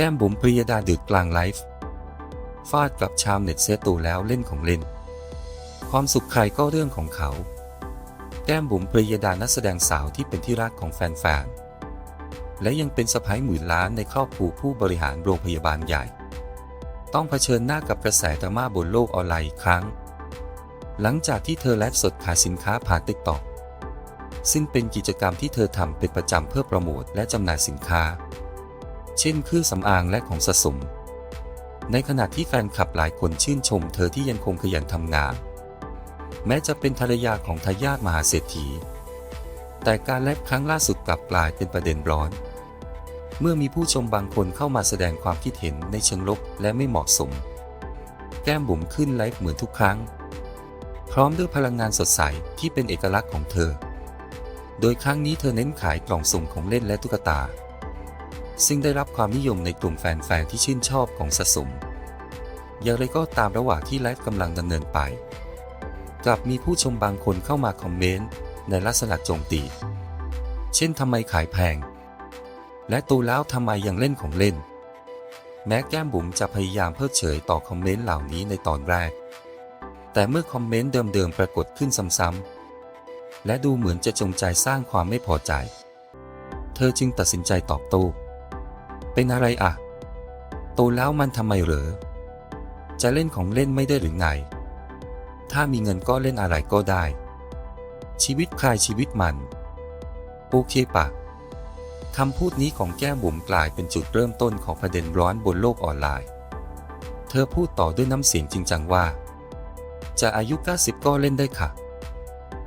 แก้มบุ๋มปริยดาดึกกลางไลฟ์ฟาดกับชาวเน็ตเซตูแล้วเล่นของเล่น ความสุขใครก็เรื่องของเขา แก้มบุ๋มปริยดานักแสดงสาวที่เป็นที่รักของแฟนๆ และยังเป็นสะพ้ายหมื่นล้านในครอบครัวผู้บริหารโรงพยาบาลใหญ่ ต้องเผชิญหน้ากับกระแสดราม่าบนโลกออนไลน์อีกครั้ง หลังจากที่เธอไลฟ์สดขายสินค้าผ่านติ๊กต็อกซึ่งเป็นกิจกรรมที่เธอทำเป็นประจำเพื่อโปรโมทและจำหน่ายสินค้า เช่นเครื่องสำอางและของสะสม ในขณะที่แฟนคลับหลายคนชื่นชมเธอที่ยังคงขยันทำงาน แม้จะเป็นภรรยาของทายาทมหาเศรษฐี แต่การไลฟ์ครั้งล่าสุดกลับกลายเป็นประเด็นร้อน เมื่อมีผู้ชมบางคนเข้ามาแสดงความคิดเห็นในเชิงลบและไม่เหมาะสม แก้มบุ๋มขึ้นไลฟ์เหมือนทุกครั้ง พร้อมด้วยพลังงานสดใสที่เป็นเอกลักษณ์ของเธอ โดยครั้งนี้เธอเน้นขายกล่องสุ่มของเล่นและตุ๊กตา ซึ่งได้รับความนิยมในกลุ่มแฟนๆที่ชื่นชอบของสะสม อย่างไรก็ตามระหว่างที่ไลฟ์กำลังดำเนินไป กลับมีผู้ชมบางคนเข้ามาคอมเมนต์ในลักษณะโจมตี เช่นทำไมขายแพง และตูแล้วทำไมยังเล่นของเล่น แม้แก้มบุ๋มจะพยายามเพิกเฉยต่อคอมเมนต์เหล่านี้ในตอนแรก แต่เมื่อคอมเมนต์เดิมๆปรากฏขึ้นซ้ำๆและดูเหมือนจะจงใจสร้างความไม่พอใจ เธอจึงตัดสินใจตอบโต้ เป็นอะไรอะ โตแล้วมันทำไมเหรอ จะเล่นของเล่นไม่ได้หรือไง ถ้ามีเงินก็เล่นอะไรก็ได้ ชีวิตใครชีวิตมัน โอเคปะคำพูดนี้ของแก้มบุ๋มกลายเป็นจุดเริ่มต้นของประเด็นร้อนบนโลกออนไลน์ เธอพูดต่อด้วยน้ำเสียงจริงจังว่า จะอายุ 90 ก็เล่นได้ค่ะ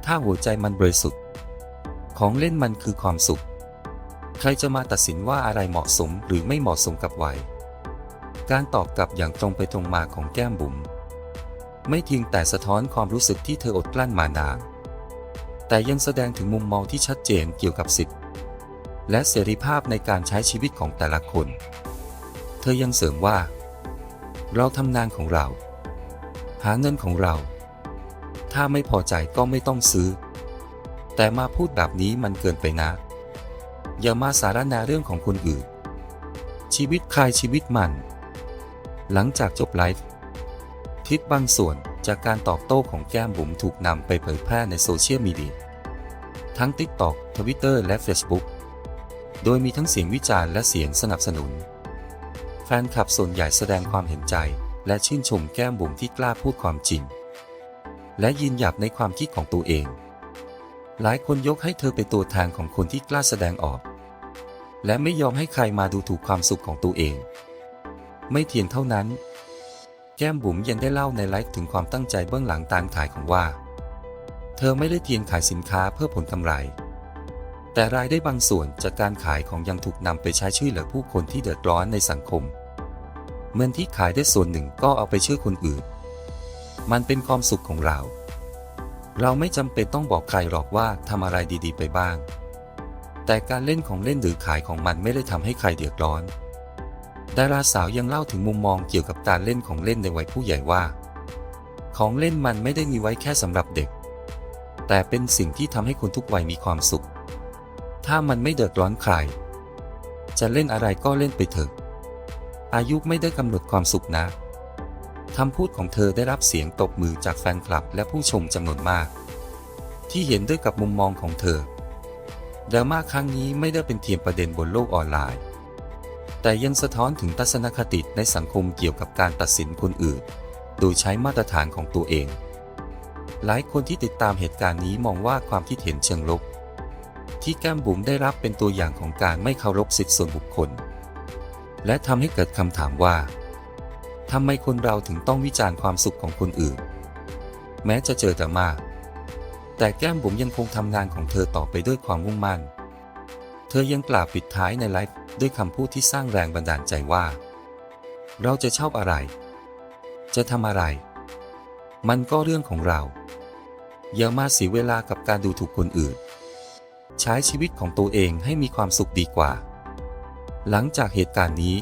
ถ้าหัวใจมันบริสุทธิ์ ของเล่นมันคือความสุข ใครจะมาตัดสินว่าอะไรเหมาะสมหรือไม่เหมาะสมกับวัย การตอบกลับอย่างตรงไปตรงมาของแก้มบุ๋มไม่เพียงแต่สะท้อนความรู้สึกที่เธออดกลั้นมานานแต่ยังแสดงถึงมุมมองที่ชัดเจนเกี่ยวกับสิทธิและเสรีภาพในการใช้ชีวิตของแต่ละคน เธอยังเสริมว่า เราทำงานของเรา หาเงินของเรา ถ้าไม่พอใจก็ไม่ต้องซื้อ แต่มาพูดแบบนี้มันเกินไปนะ อย่ามาสารนาเรื่องของคนอื่น ชีวิตใครชีวิตมัน หลังจากจบไลฟ์คลิปบางส่วนจากการตอบโต้ของแก้มบุ๋มถูกนำไปเผยแพร่ในโซเชียลมีเดีย ทั้ง TikTok Twitter และ Facebook โดยมีทั้งเสียงวิจารณ์และเสียงสนับสนุน แฟนคลับส่วนใหญ่แสดงความเห็นใจ และชื่นชมแก้มบุ๋มที่กล้าพูดความจริง และยืนหยัดในความคิดของตัวเอง หลายคนยกให้เธอเป็นตัวแทนของคนที่กล้าแสดงออก และไม่ยอมให้ใครมาดูถูกความสุขของตัวเอง ไม่เพียงเท่านั้น แก้มบุ๋มยังได้เล่าในไลฟ์ถึงความตั้งใจเบื้องหลังการขายของว่า เธอไม่ได้เพียงขายสินค้าเพื่อผลกำไร แต่รายได้บางส่วนจากการขายของยังถูกนำไปใช้ช่วยเหลือผู้คนที่เดือดร้อนในสังคมเงินที่ขายได้ส่วนหนึ่งก็เอาไปช่วยคนอื่น มันเป็นความสุขของเรา เราไม่จำเป็นต้องบอกใครหรอกว่าทำอะไรดีๆ ไปบ้าง แต่การเล่นของเล่นหรือขายของมันไม่ได้ทำให้ใครเดือดร้อน ดาราสาวยังเล่าถึงมุมมองเกี่ยวกับการเล่นของเล่นในวัยผู้ใหญ่ว่า ของเล่นมันไม่ได้มีไว้แค่สำหรับเด็ก แต่เป็นสิ่งที่ทำให้คนทุกวัยมีความสุข ถ้ามันไม่เดือดร้อนใคร จะเล่นอะไรก็เล่นไปเถอะ อายุไม่ได้กำหนดความสุขนะคำพูดของเธอได้รับเสียงตบมือจากแฟนคลับและผู้ชมจำนวนมาก ที่เห็นด้วยกับมุมมองของเธอ ดราม่าครั้งนี้ไม่ได้เป็นเพียงประเด็นบนโลกออนไลน์ แต่ยังสะท้อนถึงทัศนคติในสังคมเกี่ยวกับการตัดสินคนอื่น โดยใช้มาตรฐานของตัวเอง หลายคนที่ติดตามเหตุการณ์นี้มองว่าความคิดเห็นเชิงลบ ที่แก้มบุ๋มได้รับเป็นตัวอย่างของการไม่เคารพสิทธิส่วนบุคคล และทำให้เกิดคำถามว่าทำไมคนเราถึงต้องวิจารณ์ความสุขของคนอื่น แม้จะเจอดราม่า แต่แก้มบุ๋มยังคงทำงานของเธอต่อไปด้วยความมุ่งมั่น เธอยังกล่าวปิดท้ายในไลฟ์ด้วยคำพูดที่สร้างแรงบันดาลใจว่า เราจะชอบอะไร จะทำอะไร มันก็เรื่องของเรา อย่ามาเสียเวลากับการดูถูกคนอื่น ใช้ชีวิตของตัวเองให้มีความสุขดีกว่า หลังจากเหตุการณ์นี้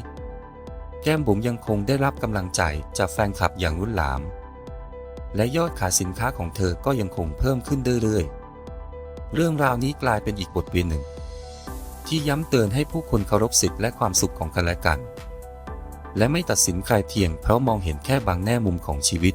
แก้มบุ๋มยังคงได้รับกำลังใจจากแฟนคลับอย่างรุ่นหลาม และยอดขายสินค้าของเธอก็ยังคงเพิ่มขึ้นเรื่อยๆ เรื่องราวนี้กลายเป็นอีกบทเรียนหนึ่ง ที่ย้ำเตือนให้ผู้คนเคารพสิทธิและความสุขของกันและกัน และไม่ตัดสินใครเพียงเพราะมองเห็นแค่บางแง่มุมของชีวิต